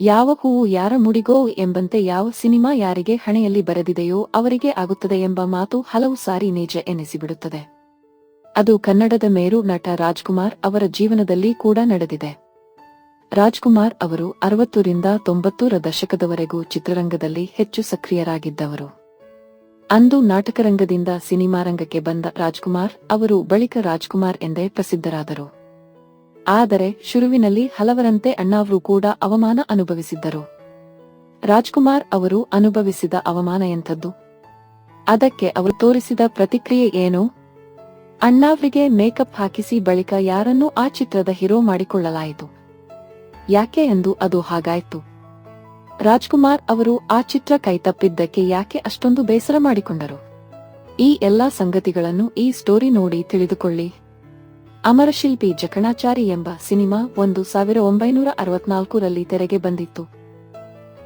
ಯಾವ ಹೂವು ಯಾರ ಮುಡಿಗೋ ಎಂಬಂತೆ ಯಾವ ಸಿನಿಮಾ ಯಾರಿಗೆ ಹಣೆಯಲ್ಲಿ ಬರೆದಿದೆಯೋ ಅವರಿಗೆ ಆಗುತ್ತದೆ ಎಂಬ ಮಾತು ಹಲವು ಸಾರಿ ನಿಜ ಎನಿಸಿಬಿಡುತ್ತದೆ. ಅದು ಕನ್ನಡದ ಮೇರು ನಟ ರಾಜ್ಕುಮಾರ್ ಅವರ ಜೀವನದಲ್ಲಿ ಕೂಡ ನಡೆದಿದೆ. ರಾಜ್ಕುಮಾರ್ ಅವರು ಅರವತ್ತರಿಂದ ತೊಂಬತ್ತೂರ ದಶಕದವರೆಗೂ ಚಿತ್ರರಂಗದಲ್ಲಿ ಹೆಚ್ಚು ಸಕ್ರಿಯರಾಗಿದ್ದವರು. ಅಂದು ನಾಟಕರಂಗದಿಂದ ಸಿನಿಮಾರಂಗಕ್ಕೆ ಬಂದ ರಾಜ್ಕುಮಾರ್ ಅವರು ಬಳಿಕ ರಾಜ್ಕುಮಾರ್ ಎಂದೇ ಪ್ರಸಿದ್ಧರಾದರು. ಆದರೆ ಶುರುವಿನಲ್ಲಿ ಹಲವರಂತೆ ಅಣ್ಣಾವ್ರು ಕೂಡ ಅವಮಾನ ಅನುಭವಿಸಿದ್ದರು. ರಾಜ್ಕುಮಾರ್ ಅವರು ಅನುಭವಿಸಿದ ಅವಮಾನ ಎಂಥದ್ದು? ಅದಕ್ಕೆ ಅವರು ತೋರಿಸಿದ ಪ್ರತಿಕ್ರಿಯೆ ಏನು? ಅಣ್ಣಾವ್ರಿಗೆ ಮೇಕಪ್ ಹಾಕಿಸಿ ಬಳಿಕ ಯಾರನ್ನೂ ಆ ಚಿತ್ರದ ಹೀರೋ ಮಾಡಿಕೊಳ್ಳಲಾಯಿತು? ಯಾಕೆ ಎಂದು ಅದು ಹಾಗಾಯ್ತು. ರಾಜ್ಕುಮಾರ್ ಅವರು ಆ ಚಿತ್ರ ಕೈತಪ್ಪಿದ್ದಕ್ಕೆ ಯಾಕೆ ಅಷ್ಟೊಂದು ಬೇಸರ ಮಾಡಿಕೊಂಡರು? ಈ ಎಲ್ಲಾ ಸಂಗತಿಗಳನ್ನು ಈ ಸ್ಟೋರಿ ನೋಡಿ ತಿಳಿದುಕೊಳ್ಳಿ. ಅಮರಶಿಲ್ಪಿ ಜಕಣಾಚಾರಿ ಎಂಬ ಸಿನಿಮಾ ಒಂದು ಸಾವಿರ ಒಂಬೈನೂರ ಅರವತ್ನಾಲ್ಕರಲ್ಲಿ ತೆರೆಗೆ ಬಂದಿತ್ತು.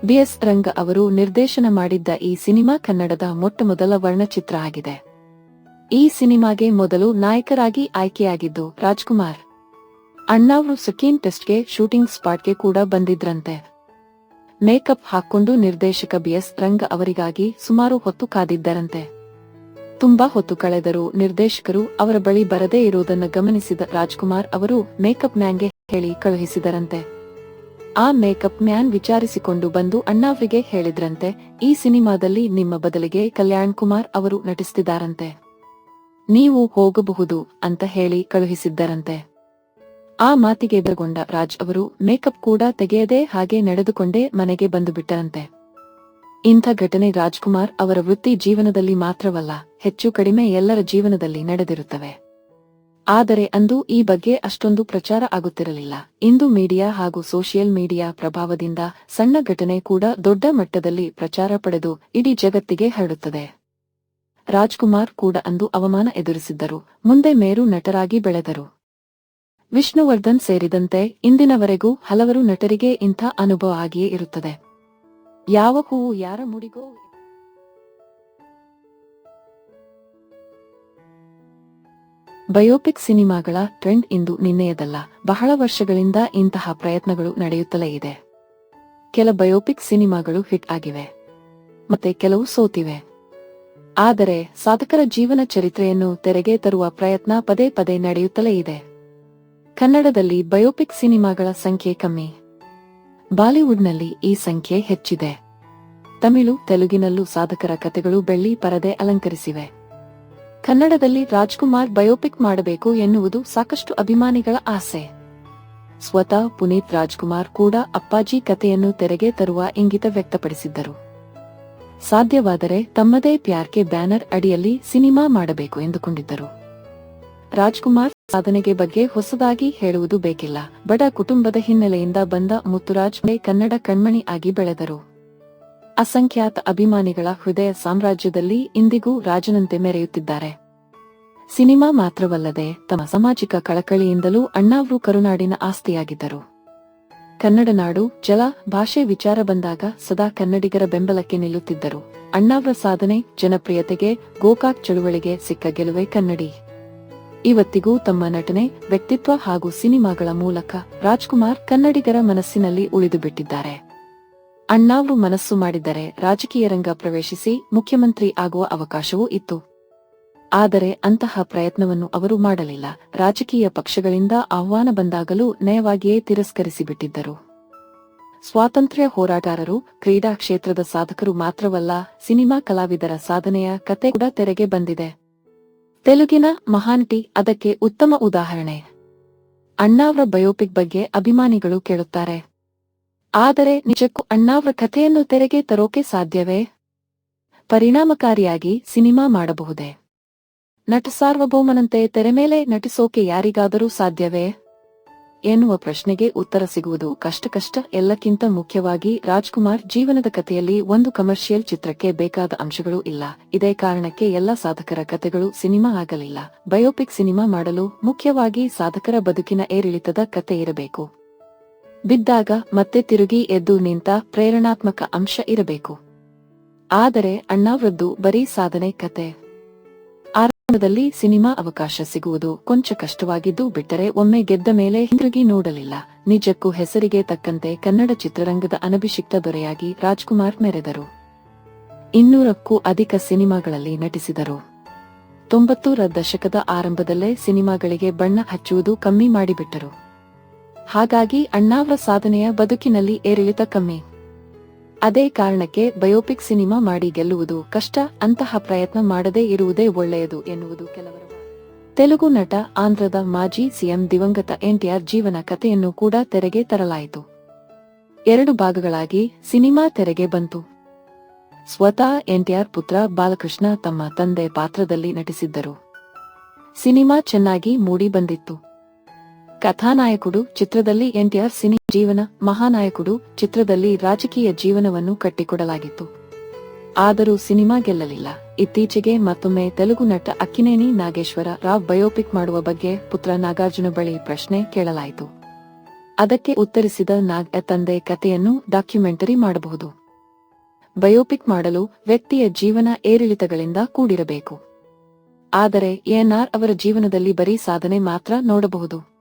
ಬಿಎಸ್ ರಂಗ ಅವರು ನಿರ್ದೇಶನ ಮಾಡಿದ್ದ ಈ ಸಿನಿಮಾ ಕನ್ನಡದ ಮೊಟ್ಟಮೊದಲ ವರ್ಣಚಿತ್ರ ಆಗಿದೆ. ಈ ಸಿನಿಮಾಗೆ ಮೊದಲು ನಾಯಕರಾಗಿ ಆಯ್ಕೆಯಾಗಿದ್ದು ರಾಜ್ಕುಮಾರ್. ಅಣ್ಣಾವ್ರು ಸಕೀನ್ ಟೆಸ್ಟ್ಗೆ ಶೂಟಿಂಗ್ ಸ್ಪಾಟ್ಗೆ ಕೂಡ ಬಂದಿದ್ರಂತೆ. ಮೇಕಪ್ ಹಾಕೊಂಡು ನಿರ್ದೇಶಕ ಬಿಎಸ್ ರಂಗ ಅವರಿಗಾಗಿ ಸುಮಾರು ಹೊತ್ತು ಕಾದಿದ್ದರಂತೆ. ತುಂಬಾ ಹೊತ್ತು ಕಳೆದರು ನಿರ್ದೇಶಕರು ಅವರ ಬಳಿ ಬರದೇ ಇರುವುದನ್ನು ಗಮನಿಸಿದ ರಾಜ್ಕುಮಾರ್ ಅವರು ಮೇಕಪ್ ಮ್ಯಾನ್ಗೆ ಹೇಳಿ ಕಳುಹಿಸಿದರಂತೆ. ಆ ಮೇಕಪ್ ಮ್ಯಾನ್ ವಿಚಾರಿಸಿಕೊಂಡು ಬಂದು ಅಣ್ಣಾವ್ರಿಗೆ ಹೇಳಿದ್ರಂತೆ, ಈ ಸಿನಿಮಾದಲ್ಲಿ ನಿಮ್ಮ ಬದಲಿಗೆ ಕಲ್ಯಾಣ್ ಕುಮಾರ್ ಅವರು ನಟಿಸುತ್ತಿದ್ದಾರಂತೆ ನೀವು ಹೋಗಬಹುದು ಅಂತ ಹೇಳಿ ಕಳುಹಿಸಿದ್ದರಂತೆ. ಆ ಮಾತಿಗೆ ಎದುರುಗೊಂಡ ರಾಜ್ ಅವರು ಮೇಕಪ್ ಕೂಡ ತೆಗೆಯದೇ ಹಾಗೆ ನಡೆದುಕೊಂಡೇ ಮನೆಗೆ ಬಂದು ಬಿಟ್ಟರಂತೆ. ಇಂಥ ಘಟನೆ ರಾಜ್ಕುಮಾರ್ ಅವರ ವೃತ್ತಿ ಜೀವನದಲ್ಲಿ ಮಾತ್ರವಲ್ಲ, ಹೆಚ್ಚು ಕಡಿಮೆ ಎಲ್ಲರ ಜೀವನದಲ್ಲಿ ನಡೆದಿರುತ್ತವೆ. ಆದರೆ ಅಂದು ಈ ಬಗ್ಗೆ ಅಷ್ಟೊಂದು ಪ್ರಚಾರ ಆಗುತ್ತಿರಲಿಲ್ಲ. ಇಂದು ಮೀಡಿಯಾ ಹಾಗೂ ಸೋಷಿಯಲ್ ಮೀಡಿಯಾ ಪ್ರಭಾವದಿಂದ ಸಣ್ಣ ಘಟನೆ ಕೂಡ ದೊಡ್ಡ ಮಟ್ಟದಲ್ಲಿ ಪ್ರಚಾರ ಪಡೆದು ಇಡೀ ಜಗತ್ತಿಗೆ ಹರಡುತ್ತದೆ. ರಾಜ್ಕುಮಾರ್ ಕೂಡ ಅಂದು ಅವಮಾನ ಎದುರಿಸಿದ್ದರು, ಮುಂದೆ ಮೇರು ನಟರಾಗಿ ಬೆಳೆದರು. ವಿಷ್ಣುವರ್ಧನ್ ಸೇರಿದಂತೆ ಇಂದಿನವರೆಗೂ ಹಲವರು ನಟರಿಗೆ ಇಂಥ ಅನುಭವ ಆಗಿಯೇ ಇರುತ್ತದೆ. ಯಾವ ಹೂವು ಯಾರ ಮುಡಿಗೋ? ಬಯೋಪಿಕ್ ಸಿನಿಮಾಗಳ ಟ್ರೆಂಡ್ ಇಂದು ನಿನ್ನೆಯದಲ್ಲ. ಬಹಳ ವರ್ಷಗಳಿಂದ ಇಂತಹ ಪ್ರಯತ್ನಗಳು ನಡೆಯುತ್ತಲೇ ಇದೆ. ಕೆಲ ಬಯೋಪಿಕ್ ಸಿನಿಮಾಗಳು ಹಿಟ್ ಆಗಿವೆ. ಮತ್ತೆ ಕೆಲವು ಸೋತಿವೆ. ಆದರೆ ಸಾಧಕರ ಜೀವನ ಚರಿತ್ರೆಯನ್ನು ತೆರೆಗೆ ತರುವ ಪ್ರಯತ್ನ ಪದೇ ಪದೇ ನಡೆಯುತ್ತಲೇ ಇದೆ. ಕನ್ನಡದಲ್ಲಿ ಬಯೋಪಿಕ್ ಸಿನಿಮಾಗಳ ಸಂಖ್ಯೆ ಕಮ್ಮಿ. ಬಾಲಿವುಡ್ನಲ್ಲಿ ಈ ಸಂಖ್ಯೆ ಹೆಚ್ಚಿದೆ. ತಮಿಳು, ತೆಲುಗಿನಲ್ಲೂ ಸಾಧಕರ ಕತೆಗಳು ಬೆಳ್ಳಿ ಪರದೆ ಅಲಂಕರಿಸಿವೆ. ಕನ್ನಡದಲ್ಲಿ ರಾಜ್ಕುಮಾರ್ ಬಯೋಪಿಕ್ ಮಾಡಬೇಕು ಎನ್ನುವುದು ಸಾಕಷ್ಟು ಅಭಿಮಾನಿಗಳ ಆಸೆ. ಸ್ವತಃ ಪುನೀತ್ ರಾಜ್ಕುಮಾರ್ ಕೂಡ ಅಪ್ಪಾಜಿ ಕತೆಯನ್ನು ತೆರೆಗೆ ತರುವ ಇಂಗಿತ ವ್ಯಕ್ತಪಡಿಸಿದ್ದರು. ಸಾಧ್ಯವಾದರೆ ತಮ್ಮದೇ ಪ್ಯಾರ್ಕೆ ಬ್ಯಾನರ್ ಅಡಿಯಲ್ಲಿ ಸಿನಿಮಾ ಮಾಡಬೇಕು ಎಂದುಕೊಂಡಿದ್ದರು. ರಾಜ್ಕುಮಾರ್ ಸಾಧನೆಗೆ ಬಗ್ಗೆ ಹೊಸದಾಗಿ ಹೇಳುವುದು ಬೇಕಿಲ್ಲ. ಬಡ ಕುಟುಂಬದ ಹಿನ್ನೆಲೆಯಿಂದ ಬಂದ ಮುತ್ತುರಾಜ್ ಕನ್ನಡ ಕಣ್ಮಣಿ ಆಗಿ ಬೆಳೆದರು. ಅಸಂಖ್ಯಾತ ಅಭಿಮಾನಿಗಳ ಹೃದಯ ಸಾಮ್ರಾಜ್ಯದಲ್ಲಿ ಇಂದಿಗೂ ರಾಜನಂತೆ ಮೆರೆಯುತ್ತಿದ್ದಾರೆ. ಸಿನಿಮಾ ಮಾತ್ರವಲ್ಲದೆ ತಮ್ಮ ಸಾಮಾಜಿಕ ಕಳಕಳಿಯಿಂದಲೂ ಅಣ್ಣಾವ್ರು ಕರುನಾಡಿನ ಆಸ್ತಿಯಾಗಿದ್ದರು. ಕನ್ನಡ ನಾಡು, ಜಲ, ಭಾಷೆ ವಿಚಾರ ಬಂದಾಗ ಸದಾ ಕನ್ನಡಿಗರ ಬೆಂಬಲಕ್ಕೆ ನಿಲ್ಲುತ್ತಿದ್ದರು. ಅಣ್ಣಾವ್ರ ಸಾಧನೆ, ಜನಪ್ರಿಯತೆಗೆ ಗೋಕಾಕ್ ಚಳುವಳಿಗೆ ಸಿಕ್ಕ ಗೆಲುವೆ ಕನ್ನಡಿ. ಇವತ್ತಿಗೂ ತಮ್ಮ ನಟನೆ, ವ್ಯಕ್ತಿತ್ವ ಹಾಗೂ ಸಿನಿಮಾಗಳ ಮೂಲಕ ರಾಜ್ಕುಮಾರ್ ಕನ್ನಡಿಗರ ಮನಸ್ಸಿನಲ್ಲಿ ಉಳಿದು ಬಿಟ್ಟಿದ್ದಾರೆ. ಅಣ್ಣಾವ್ರು ಮನಸ್ಸು ಮಾಡಿದ್ದರೆ ರಾಜಕೀಯ ರಂಗ ಪ್ರವೇಶಿಸಿ ಮುಖ್ಯಮಂತ್ರಿ ಆಗುವ ಅವಕಾಶವೂ ಇತ್ತು. ಆದರೆ ಅಂತಹ ಪ್ರಯತ್ನವನ್ನು ಅವರು ಮಾಡಲಿಲ್ಲ. ರಾಜಕೀಯ ಪಕ್ಷಗಳಿಂದ ಆಹ್ವಾನ ಬಂದಾಗಲೂ ನಯವಾಗಿಯೇ ತಿರಸ್ಕರಿಸಿಬಿಟ್ಟಿದ್ದರು. ಸ್ವಾತಂತ್ರ್ಯ ಹೋರಾಟಗಾರರು, ಕ್ರೀಡಾ ಕ್ಷೇತ್ರದ ಸಾಧಕರು ಮಾತ್ರವಲ್ಲ, ಸಿನಿಮಾ ಕಲಾವಿದರ ಸಾಧನೆಯ ಕತೆ ಕೂಡ ತೆರೆಗೆ ಬಂದಿದೆ. ತೆಲುಗಿನ ಮಹಾನ್ಟಿ ಅದಕ್ಕೆ ಉತ್ತಮ ಉದಾಹರಣೆ. ಅಣ್ಣಾವ್ರ ಬಯೋಪಿಕ್ ಬಗ್ಗೆ ಅಭಿಮಾನಿಗಳು ಕೇಳುತ್ತಾರೆ. ಆದರೆ ನಿಜಕ್ಕೂ ಅಣ್ಣಾವ್ರ ಕಥೆಯನ್ನು ತೆರೆಗೆ ತರೋಕೆ ಸಾಧ್ಯವೇ? ಪರಿಣಾಮಕಾರಿಯಾಗಿ ಸಿನಿಮಾ ಮಾಡಬಹುದೇ? ನಟ ಸಾರ್ವಭೌಮನಂತೆ ತೆರೆ ಮೇಲೆ ನಟಿಸೋಕೆ ಯಾರಿಗಾದರೂ ಸಾಧ್ಯವೇ? ಎನ್ನುವ ಪ್ರಶ್ನೆಗೆ ಉತ್ತರ ಸಿಗುವುದು ಕಷ್ಟ ಕಷ್ಟ ಎಲ್ಲಕ್ಕಿಂತ ಮುಖ್ಯವಾಗಿ ರಾಜ್ಕುಮಾರ್ ಜೀವನದ ಕಥೆಯಲ್ಲಿ ಒಂದು ಕಮರ್ಷಿಯಲ್ ಚಿತ್ರಕ್ಕೆ ಬೇಕಾದ ಅಂಶಗಳು ಇಲ್ಲ. ಇದೇ ಕಾರಣಕ್ಕೆ ಎಲ್ಲ ಸಾಧಕರ ಕಥೆಗಳು ಸಿನಿಮಾ ಆಗಲಿಲ್ಲ. ಬಯೋಪಿಕ್ ಸಿನಿಮಾ ಮಾಡಲು ಮುಖ್ಯವಾಗಿ ಸಾಧಕರ ಬದುಕಿನ ಏರಿಳಿತದ ಕಥೆ ಇರಬೇಕು. ಬಿದ್ದಾಗ ಮತ್ತೆ ತಿರುಗಿ ಎದ್ದು ನಿಂತ ಪ್ರೇರಣಾತ್ಮಕ ಅಂಶ ಇರಬೇಕು. ಆದರೆ ಅಣ್ಣಾವ್ರದ್ದು ಬರೀ ಸಾಧನೆ ಕತೆ ಆರಂಭದಲ್ಲಿ ಸಿನಿಮಾ ಅವಕಾಶ ಸಿಗುವುದು ಕೊಂಚ ಕಷ್ಟವಾಗಿದ್ದು ಬಿಟ್ಟರೆ ಒಮ್ಮೆ ಗೆದ್ದ ಮೇಲೆ ಹಿಂದಿರುಗಿ ನೋಡಲಿಲ್ಲ. ನಿಜಕ್ಕೂ ಹೆಸರಿಗೆ ತಕ್ಕಂತೆ ಕನ್ನಡ ಚಿತ್ರರಂಗದ ಅನಭಿಷಿಕ್ತ ದೊರೆಯಾಗಿ ರಾಜ್ಕುಮಾರ್ ಮೆರೆದರು. ಇನ್ನೂರಕ್ಕೂ ಅಧಿಕ ಸಿನಿಮಾಗಳಲ್ಲಿ ನಟಿಸಿದರು. ತೊಂಬತ್ತೂರ ದಶಕದ ಆರಂಭದಲ್ಲೇ ಸಿನಿಮಾಗಳಿಗೆ ಬಣ್ಣ ಹಚ್ಚುವುದು ಕಮ್ಮಿ ಮಾಡಿಬಿಟ್ಟರು. ಹಾಗಾಗಿ ಅಣ್ಣಾವ್ರ ಸಾಧನೆಯ ಬದುಕಿನಲ್ಲಿ ಏರಿಳಿತ ಕಮ್ಮಿ. ಅದೇ ಕಾರಣಕ್ಕೆ ಬಯೋಪಿಕ್ ಸಿನಿಮಾ ಮಾಡಿ ಗೆಲ್ಲುವುದು ಕಷ್ಟ, ಅಂತಹ ಪ್ರಯತ್ನ ಮಾಡದೇ ಇರುವುದೇ ಒಳ್ಳೆಯದು ಎನ್ನುವುದು ಕೆಲವರು. ತೆಲುಗು ನಟ, ಆಂಧ್ರದ ಮಾಜಿ ಸಿಎಂ ದಿವಂಗತ ಎನ್ಟಿಆರ್ ಜೀವನ ಕಥೆಯನ್ನು ಕೂಡ ತೆರೆಗೆ ತರಲಾಯಿತು. ಎರಡು ಭಾಗಗಳಾಗಿ ಸಿನಿಮಾ ತೆರೆಗೆ ಬಂತು. ಸ್ವತಃ ಎನ್ಟಿಆರ್ ಪುತ್ರ ಬಾಲಕೃಷ್ಣ ತಮ್ಮ ತಂದೆ ಪಾತ್ರದಲ್ಲಿ ನಟಿಸಿದ್ದರು. ಸಿನಿಮಾ ಚೆನ್ನಾಗಿ ಮೂಡಿ ಬಂದಿತ್ತು. ಕಥಾನಾಯಕುಡು ಚಿತ್ರದಲ್ಲಿ ಎನ್ಟಿಆರ್ ಸಿನಿ ಜೀವನ, ಮಹಾನಾಯಕುಡು ಚಿತ್ರದಲ್ಲಿ ರಾಜಕೀಯ ಜೀವನವನ್ನು ಕಟ್ಟಿಕೊಡಲಾಗಿತ್ತು. ಆದರೂ ಸಿನಿಮಾ ಗೆಲ್ಲಲಿಲ್ಲ. ಇತ್ತೀಚೆಗೆ ಮತ್ತೊಮ್ಮೆ ತೆಲುಗು ನಟ ಅಕ್ಕಿನೇನಿ ನಾಗೇಶ್ವರ ರಾವ್ ಬಯೋಪಿಕ್ ಮಾಡುವ ಬಗ್ಗೆ ಪುತ್ರ ನಾಗಾರ್ಜುನ ಬಳಿ ಪ್ರಶ್ನೆ ಕೇಳಲಾಯಿತು. ಅದಕ್ಕೆ ಉತ್ತರಿಸಿದ ನಾಗ್ ತಂದೆ ಕಥೆಯನ್ನು ಡಾಕ್ಯುಮೆಂಟರಿ ಮಾಡಬಹುದು. ಬಯೋಪಿಕ್ ಮಾಡಲು ವ್ಯಕ್ತಿಯ ಜೀವನ ಏರಿಳಿತಗಳಿಂದ ಕೂಡಿರಬೇಕು. ಆದರೆ ಎನ್ಆರ್ ಅವರ ಜೀವನದಲ್ಲಿ ಬರೀ ಸಾಧನೆ ಮಾತ್ರ ನೋಡಬಹುದು.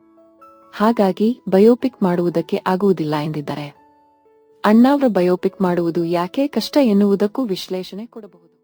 ಹಾಗಾಗಿ ಬಯೋಪಿಕ್ ಮಾಡುವುದಕ್ಕೆ ಆಗುವುದಿಲ್ಲ ಎಂದಿದ್ದಾರೆ. ಅಣ್ಣಾವ್ರ ಬಯೋಪಿಕ್ ಮಾಡುವುದು ಯಾಕೆ ಕಷ್ಟ ಎನ್ನುವುದಕ್ಕೂ ವಿಶ್ಲೇಷಣೆ ಕೊಡಬಹುದು.